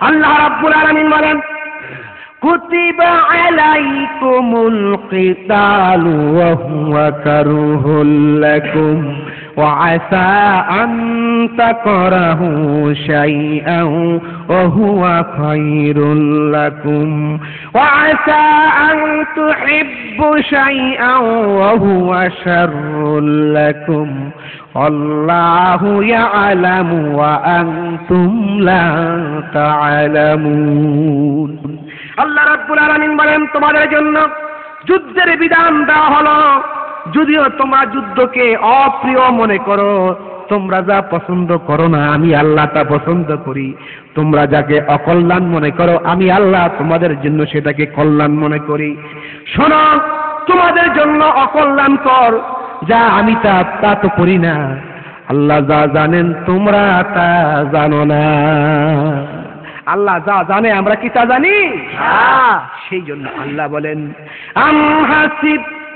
আল্লাহ রাব্বুল আলামিন বলেন كتب عليكم القتال وهو كره لكم وعسى أن تكرهوا شيئا وهو خير لكم وعسى أن تحبوا شيئا وهو شر لكم والله يعلم وأنتم لا تعلمون আল্লাহ রাব্বুল আলামিন বলেন তোমাদের জন্য যুদ্ধের বিধান দেওয়া হলো যদিও তোমরা যুদ্ধকে অপ্রিয় মনে করো তোমরা যা পছন্দ করো না আমি আল্লাহ তা পছন্দ করি। তোমরা যাকে অকল্যাণ মনে করো আমি আল্লাহ তোমাদের জন্য সেটাকে কল্যাণ মনে করি। শোনো তোমাদের জন্য অকল্যাণ কর যা আমি তা তা তো করি না। আল্লাহ যা জানেন তোমরা তা জানো না। আল্লাহ যা জানে আমরা কি তা জানি? সেই জন্য আল্লাহ বলেন আম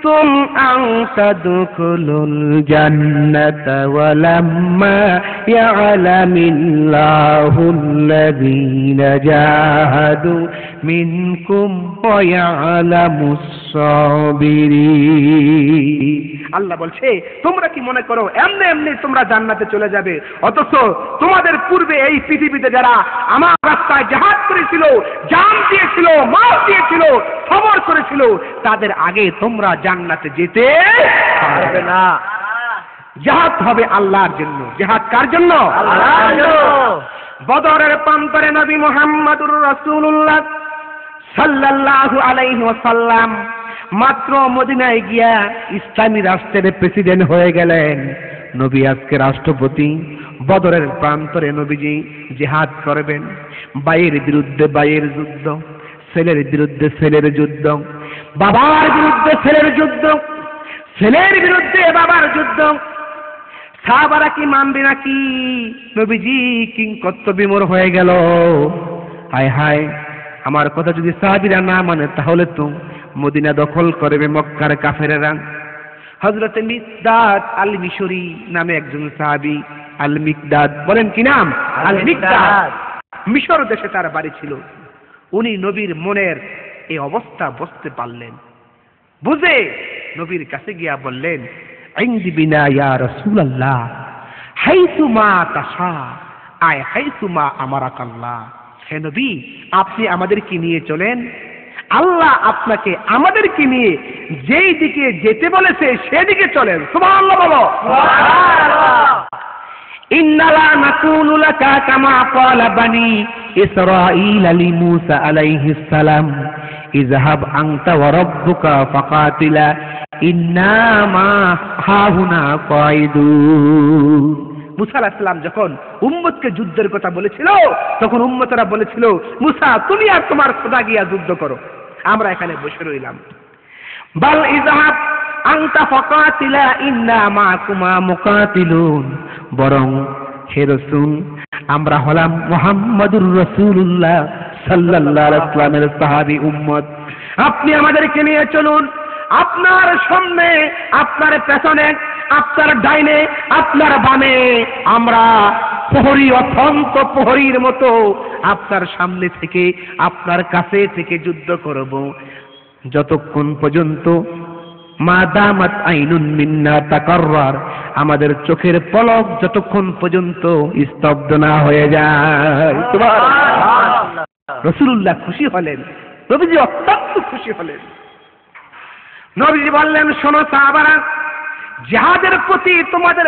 كنتم أن تدخلوا الجنة ولما يعلم الله الذين جاهدوا منكم ويعلم الصلاة আল্লাহ বলছে তোমরা কি মনে করো এমনি এমনি তোমরা জান্নাতে চলে যাবে? অথচ তোমাদের পূর্বে এই পৃথিবীতে যারা আমার রাস্তায় জাহাজ করেছিল জান দিয়েছিল মাল দিয়েছিল খবর করেছিল তাদের আগে তোমরা জান্নাতে যেতে পারবে না। জাহাজ হবে আল্লাহর জন্য। জাহাজ কার জন্য? বদরের প্রান্তরে নবী মোহাম্মদুর রাসূলুল্লাহ সাল্লাল্লাহু আলাইহি ওয়াসাল্লাম। মাত্র মদিনায় গিয়া ইসলামী রাষ্ট্রের প্রেসিডেন্ট হয়ে গেলেন। নবী আজকে রাষ্ট্রপতি, বদরের প্রান্তরে নবীজি জিহাদ করবেন। বাইয়ের বিরুদ্ধে বাইয়ের যুদ্ধ, ছেলের বিরুদ্ধে ছেলের যুদ্ধ, বাবার বিরুদ্ধে ছেলের যুদ্ধ, ছেলের বিরুদ্ধে বাবার যুদ্ধ। সাহাবারা কি মানবে নাকি? নবীজি কিংকর্ত বিমোর হয়ে গেল। হায় হায়, আমার কথা যদি সাহাবিরা না মানে তাহলে তো মদিনা দখল করবে মক্কার কাফেরেরা। হজরতে মিকদাদ আল মিশরি নামে একজন সাহাবি আল মিকদাদ বলেন কি নাম? আল মিকদাদ মিশর দেশে তার বাড়ি ছিল। উনি নবীর মনের এই অবস্থা বুঝতে পারলেন। বুঝে নবীর কাছে গিয়া বললেন আইন্দি বিনা ইয়া রাসূলুল্লাহ হাইসুমা তাশা, আয় হাইসুমা আমারাকাল্লাহ। হে নবী, আপনি আমাদেরকে নিয়ে চলেন আল্লাহ আপনাকে আমাদেরকে নিয়ে যেই দিকে যেতে বলেছে সেদিকে চলেন। সুবহানাল্লাহ বলো। ইন্নালা আলাইহিস সালাম। ফাকাতিলা। মুসা আলাহিসাল্লাম যখন উম্মতকে যুদ্ধের কথা বলেছিল, তখন উম্মতরা বলেছিল, মুসা, তুমি আর তোমার খোদা গিয়া যুদ্ধ করো। আমরা এখানে বসে রইলাম। বাল ইজাহাব আংতা ফকাতিলা ইন্না মাকুমা মুকাতিলুন। বরং, হে রসুল, আমরা হলাম মোহাম্মদুর রসুল্লাহ সাল্লাল্লাহু আলাইহি ওয়াসাল্লামের সাহাবী উম্মত। আপনি আমাদেরকে নিয়ে চলুন। আপনার সামনে, আপনার পেছনে আপনার ডাইনে, আপনার বামে, আমরা প্রহরী অত্যন্ত প্রহরীর মতো আপনার সামনে থেকে, আপনার কাছে থেকে যুদ্ধ করব। যতক্ষণ পর্যন্ত মা দামাত আইনুন মিন্না তাকাররার, আমাদের চোখের পলক যতক্ষণ পর্যন্ত স্তব্ধ না হয়ে যায়। রসুল্লাহ খুশি হলেন, নবীজি অত্যন্ত খুশি হলেন। নবীজি বললেন, শোনো সাহাবারা যাহাদের প্রতি তোমাদের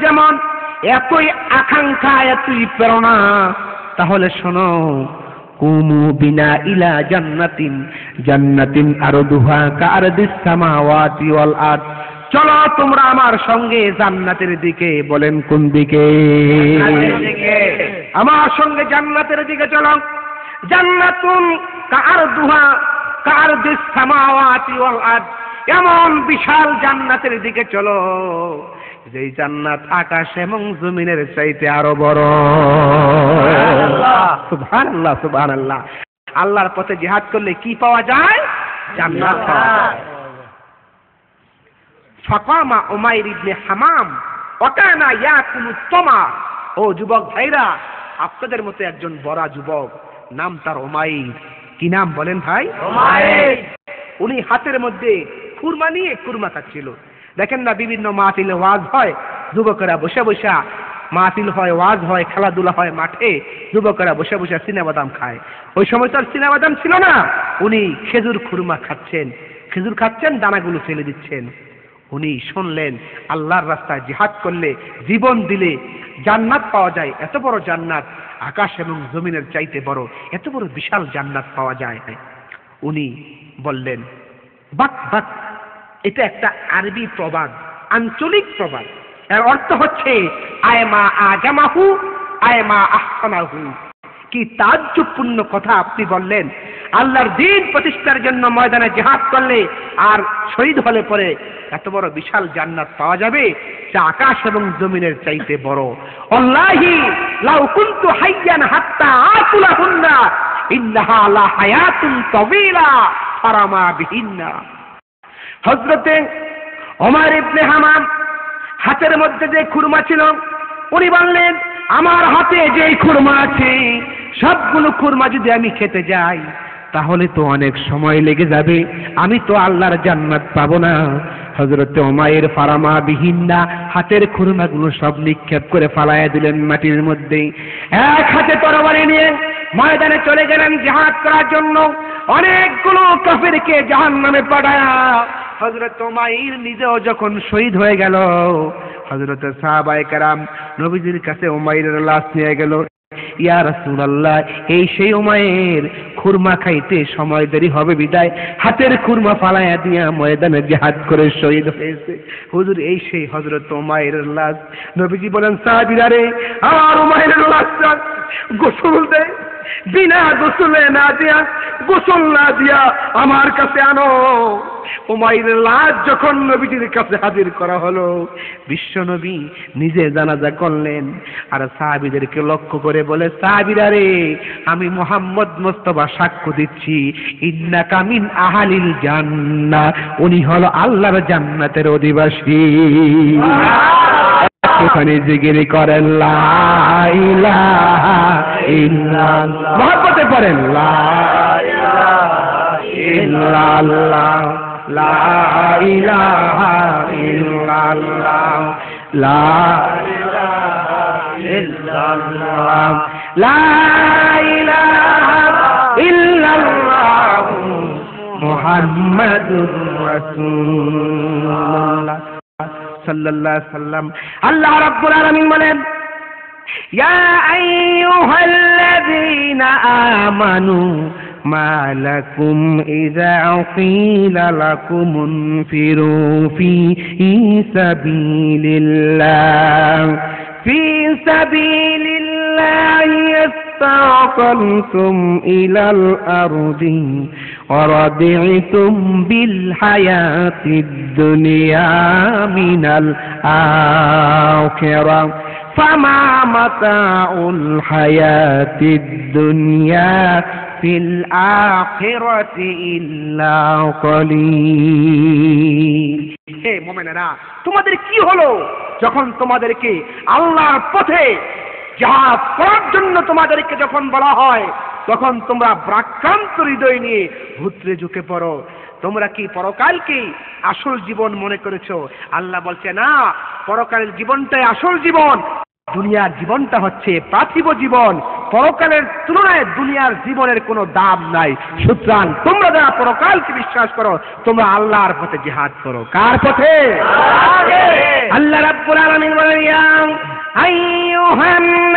যেমন এতই আকাঙ্ক্ষা এতই প্রেরণা, তাহলে শোনো, কুমু বিনা ইলা জান্নাতিন জান্নাতিন আরও দুহা কারদিস সামাওয়াতি ওয়াল চলো তোমরা আমার সঙ্গে জান্নাতের দিকে বলেন কোন দিকে? আমার সঙ্গে জান্নাতের দিকে চলো। জান্নাতুন কার দুহা কার দিস সামাওয়াতি ওয়াল আরদ। এমন বিশাল জান্নাতের দিকে চলো। যেই জান্নাত আকাশ এবং জমিনের চাইতে আরও বড়। সুবহানাল্লাহ। সুবহানাল্লাহ আল্লাহর পথে জিহাদ করলে কি পাওয়া যায়? জান্নাত পাওয়া যায়। ফাকামা উমাইর ইবনে হামাম ওকানা ইয়াকুলু তোমা ও যুবক ভাইরা আপনাদের মতো একজন বড় যুবক নাম তার ওমাইর কি নাম বলেন ভাই। উনি হাতের মধ্যে কুরমা নিয়ে কুরমা খাচ্ছিল দেখেন না বিভিন্ন মাহফিলে ওয়াজ হয়, যুবকেরা বসে বসে মাহফিল হয়, ওয়াজ হয়, খেলাধুলা হয়, মাঠে যুবকেরা বসে বসে সিনেমাদাম খায়। ওই সময় তো আর সিনেমাদাম ছিল না। উনি খেজুর খুরমা খাচ্ছেন। খেজুর খাচ্ছেন, দানাগুলো ফেলে দিচ্ছেন। উনি শুনলেন, আল্লাহর রাস্তায় জিহাদ করলে, জীবন দিলে জান্নাত পাওয়া যায়, এত বড় জান্নাত আকাশ এবং জমিনের চাইতে বড়, এত বড় বিশাল জান্নাত পাওয়া যায়। উনি বললেন, বাক বাক এটা একটা আরবি প্রবাদ, আঞ্চলিক প্রবাদ। এর অর্থ হচ্ছে আয়মা আজামাহু আয়মা আহসানাহু। কি তাজ্জুবপূর্ণ কথা আপনি বললেন। আল্লাহর দিন প্রতিষ্ঠার জন্য ময়দানে জেহাদ করলে আর শহীদ হলে পরে এত বড় বিশাল জান্নাত পাওয়া যাবে, যা আকাশ এবং জমিনের চাইতে বড়। অল্লাহি লাউ কুনতু হাইয়ান হাত্তা আকুলাহুন্না, ইন্নাহা লা হায়াতুন তাওয়িলা ফারামা বিহিন্না। হজরতে ওমর ইবনে হামাম হাতের মধ্যে যে খুরমা ছিল, উনি বললেন, আমার হাতে যে খুরমা আছে, সবগুলো খুরমা যদি আমি খেতে যাই, তাহলে তো অনেক সময় লেগে যাবে। আমি তো আল্লাহর জান্নাত পাবো না। হজরতে ওমায়ের ফারামা বিহিন্না হাতের খুরমাগুলো সব নিক্ষেপ করে ফালাইয়া দিলেন মাটির মধ্যে। এক হাতে তরবারি নিয়ে ময়দানে চলে গেলেন জাহাজ করার জন্য। অনেকগুলো কাফেরকে জাহান নামে পাঠায়া হজরত ওমাইর নিজেও যখন শহীদ হয়ে গেল হজরত সাহাবায়ে কারাম নবীজির কাছে ওমাইরের লাশ নিয়ে গেল। ইয়া রাসূলুল্লাহ, এই সেই ওমায়ের খুরমা খাইতে সময় দেরি হবে বিদায়। হাতের খুরমা ফালাইয়া দিয়া ময়দানে জিহাদ করে শহীদ হয়েছে। হুজুর, এই সেই হজরত ওমায়ের লাশ। নবীজি বলেন, সাহাবীরা রে আমার ওমায়ের লাশটা গোসল দেয় বিনা গোসলে না দিয়া, গোসল না দিয়া আমার কাছে আনো। উমাইরের লাশ যখন নবীজির কাছে হাজির করা হলো, বিশ্ব নবী নিজে জানাজা করলেন। আর সাহাবিদেরকে লক্ষ্য করে বলে, সাহাবিরা রে, আমি মোহাম্মদ মোস্তফা সাক্ষ্য দিচ্ছি। ইন্না কামিন আহালিল জান্না উনি হলো আল্লাহর জান্নাতের অধিবাসী। একটুখানি জিগিরি করেন মহাপতে পড়েন ইল্লাল্লাহ। লা সাল্লাল্লাহু সাল্লাম আল্লাহ রাব্বুল আলামিন বলেন يا أيها الذين آمنوا ما لكم إذا قيل لكم انفروا في سبيل الله في سبيل الله استعقلتم إلى الأرض ورضعتم بالحياة الدنيا من الآخرة فما متاع الحياة الدنيا في الآخرة إلا قليل হে মোমেনেরা তোমাদের কি হলো যখন তোমাদেরকে আল্লাহর পথে জাহাজ করার জন্য তোমাদেরকে যখন বলা হয় তখন তোমরা ব্রাক্রান্ত হৃদয় নিয়ে ভূত্রে ঝুঁকে পড়ো। তোমরা কি পরকালকে আসল জীবন মনে করেছ? আল্লাহ বলছে না পরকালের জীবনটাই আসল জীবন। দুনিয়ার জীবনটা হচ্ছে পার্থিব জীবন। পরকালের তুলনায় দুনিয়ার জীবনের কোনো দাম নাই। সুতরাং তোমরা যারা পরকালকে বিশ্বাস করো তোমরা আল্লাহর পথে জিহাদ করো। কার পথে? আল্লাহ রাব্বুল আলামিন বলেন ইয়া আইয়ুহান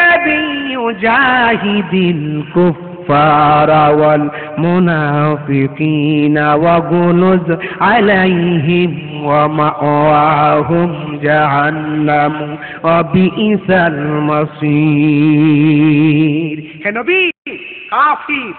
জাহিদিল কুফার ওয়াল মুনাফিকিন ওয়াগলুজ আলাইহিম ওয়া মাওয়াহুম জাহান্নাম ওয়া বিইসাল মাসীর। হে নবী, কাফির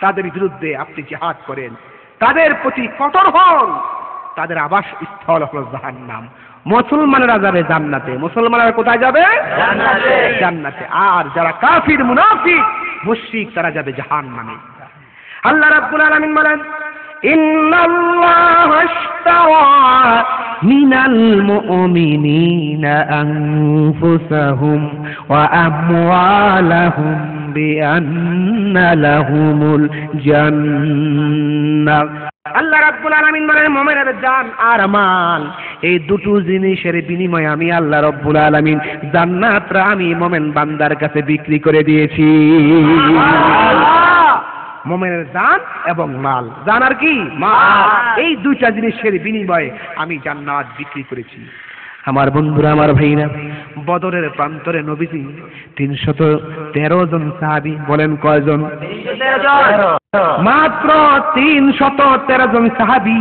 তাদের বিরুদ্ধে আপনি জিহাদ করেন। তাদের প্রতি কঠোর হন। তাদের আবাস স্থল হলো জাহান্নাম। মুসলমানেরা যাবে জান্নাতে। মুসলমানেরা কোথায় যাবে? জান্নাতে। জান্নাতে। আর যারা কাফির মুনাফিক মুশরিক তারা যাবে জাহান্নামে। আল্লাহ রাব্বুল আলামিন বলেন ইন্নাল্লাহ আশতারা মিনাল মুমিনিনা আনফুসাহুম ওয়া আমওয়ালাহুম লাহুমুল জান্নাহ আল্লাহ রাব্বুল আলামিন বলেন মুমিনের জান আর মাল এই দুটো জিনিসের বিনিময়ে আমি আল্লাহ রব্বুল আলামিন জান্নাতরা আমি মুমিন বান্দার কাছে বিক্রি করে দিয়েছি। মোমেনের জান এবং মাল। জান আর কি? মাল। এই দুইটা জিনিসের বিনিময়ে আমি জান্নাত বিক্রি করেছি। আমার বন্ধুরা, আমার ভাইরা, বদরের প্রান্তরে নবীজি তিনশত তেরো জন সাহাবি বলেন কয়জন? মাত্র তিনশত তেরো জন সাহাবি।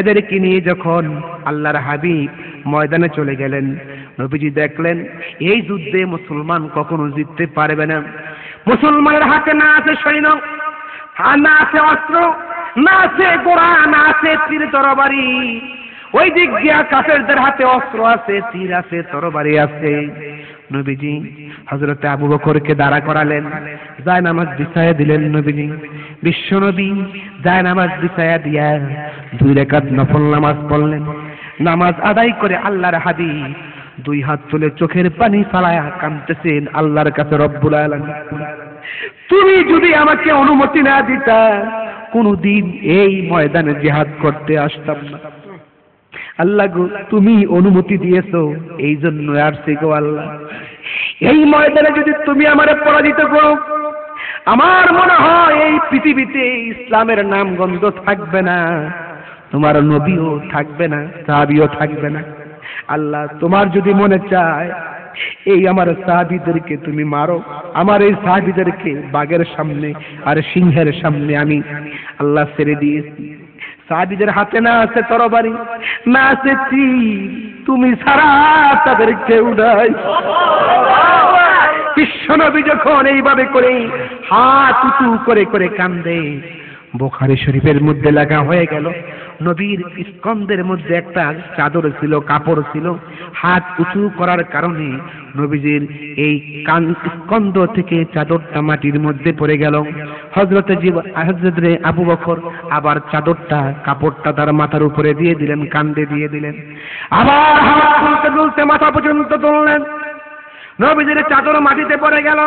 এদেরকে নিয়ে যখন আল্লাহর হাবিব ময়দানে চলে গেলেন, নবীজি দেখলেন, এই যুদ্ধে মুসলমান কখনো জিততে পারবে না। মুসলমানের হাতে না আছে সৈন্য না আছে অস্ত্র, না আছে গোড়া, না আছে তীর তরবারি। ওই দিক দিয়া কাফেরদের হাতে অস্ত্র আছে, তীর আছে, তরবারি আছে। নবীজি হজরতে আবু বকরকে দাঁড়া করালেন যায় নামাজ বিছায়া দিলেন নবীজি। বিশ্ব নবী যায় নামাজ বিছায়া দিয়া দুই রেখাত নফল নামাজ পড়লেন। নামাজ আদায় করে আল্লাহর হাবিব দুই হাত তুলে চোখের পানি ফালায়া কাঁদতেছেন আল্লাহর কাছে রব্বুল আলামিন। তুমি যদি আমাকে অনুমতি না দিতা, কোনদিন এই ময়দানে জিহাদ করতে আসতাম না। আল্লাহ গো, তুমি অনুমতি দিয়েছ এই জন্য আসছি গো আল্লাহ। এই ময়দানে যদি তুমি আমার পরাজিত করো, আমার মনে হয় এই পৃথিবীতে ইসলামের নাম গন্ধ থাকবে না, তোমার নবীও থাকবে না, সাহাবিও থাকবে না। আল্লাহ তোমার যদি মনে চায়, এই আমার সাহাবিদেরকে তুমি মারো, আমার এই সাহাবিদেরকে বাঘের সামনে আর সিংহের সামনে আমি আল্লাহ ছেড়ে দিয়েছি। সাহাবিদের হাতে না আছে তরবারি, না আছে তীর। তুমি সারা তাদের কেউ নাই। বিশ্বনবী যখন এইভাবে করে হাত উঁচু করে করে কান্দে, বোখারি শরীফের মধ্যে লাগা হয়ে গেল। নবীর স্কন্দের মধ্যে একটা চাদর ছিল, কাপড় ছিল। হাত উঁচু করার কারণে নবীজির এই কান স্কন্দ থেকে চাদরটা মাটির মধ্যে পড়ে গেল। হজরতে জীব হজরতে আবু বকর আবার চাদরটা, কাপড়টা তার মাথার উপরে দিয়ে দিলেন, কান্দে দিয়ে দিলেন। আবার হাত তুলতে তুলতে মাথা পর্যন্ত তুললেন। নবীজির চাদর মাটিতে পড়ে গেল।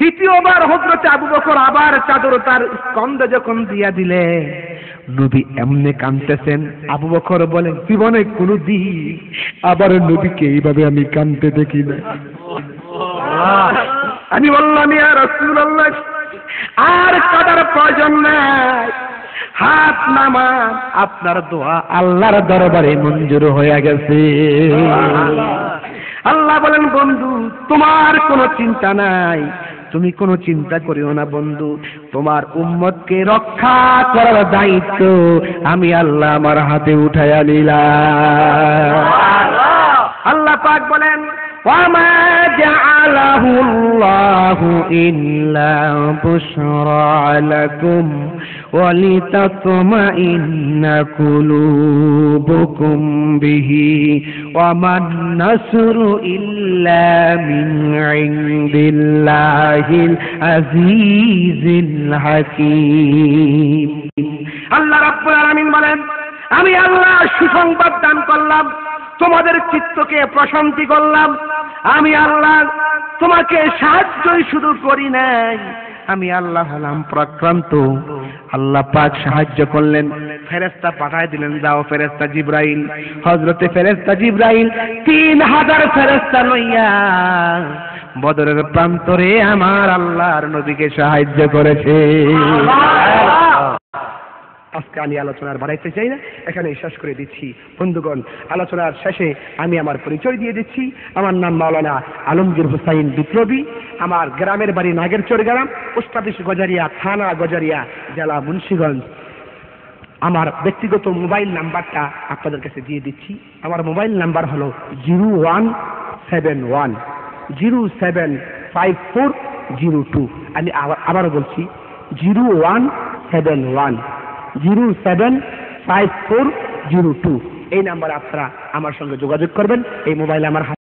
তৃতীয়বার হজরতে আবু বকর আবার চাদর তার স্কন্ধে যখন দিয়া দিলে নবী এমনি কানতেছেন। আবু বকর বলেন জীবনে কোনো দিন আবার নবীকে এইভাবে আমি কানতে দেখি না আমি বললাম ইয়া রাসূলুল্লাহ আর কাদার প্রয়োজন নাই। হাত নামান আপনার দোয়া আল্লাহর দরবারে মঞ্জুর হয়ে গেছে। আল্লাহ বলেন বন্ধু তোমার কোনো চিন্তা নাই। তুমি কোনো চিন্তা করিও না বন্ধু তোমার উম্মতকে রক্ষা করার দায়িত্ব আমি আল্লাহ আমার হাতে উঠাইয়া নিলাম আল্লাহ পাক বলেন وما جعله الله إلا بشرى لكم ولتطمئن قلوبكم به وما النصر إلا من عند الله العزيز الحكيم আল্লাহ রাব্বুল আলামিন বলেন আমি আল্লাহ সুসংবাদ দান করলাম তোমাদের চিত্তকে প্রশান্তি করলাম আমি আল্লাহ তোমাকে সাহায্যই শুধু করি নাই আমি আল্লাহ হলাম প্রাক্রান্ত। আল্লাহ পাক সাহায্য করলেন। ফেরেস্তা পাঠায় দিলেন, যাও ফেরেস্তা জিব্রাইল। হজরতে ফেরেস্তা জিব্রাইল তিন হাজার ফেরেস্তা লইয়া বদরের প্রান্তরে আমার আল্লাহর নবীকে সাহায্য করেছে। আজকে আমি আলোচনার বাড়াইতে চাই না। এখানে শেষ করে দিচ্ছি। বন্ধুগণ, আলোচনার শেষে আমি আমার পরিচয় দিয়ে দিচ্ছি। আমার নাম মাওলানা আলমগীর হুসাইন বিপ্লবী। আমার গ্রামের বাড়ি নাগেরচর গ্রাম অফিস গজারিয়া, থানা গজারিয়া, জেলা মুন্সীগঞ্জ। আমার ব্যক্তিগত মোবাইল নাম্বারটা আপনাদের কাছে দিয়ে দিচ্ছি। আমার মোবাইল নাম্বার হলো zero one seven one, zero seven five four zero two. আমি আবার- আবারও বলছি, zero one seven one. Zero seven five four zero two. এই নাম্বার আপনারা আমার সঙ্গে যোগাযোগ করবেন। এই মোবাইল আমার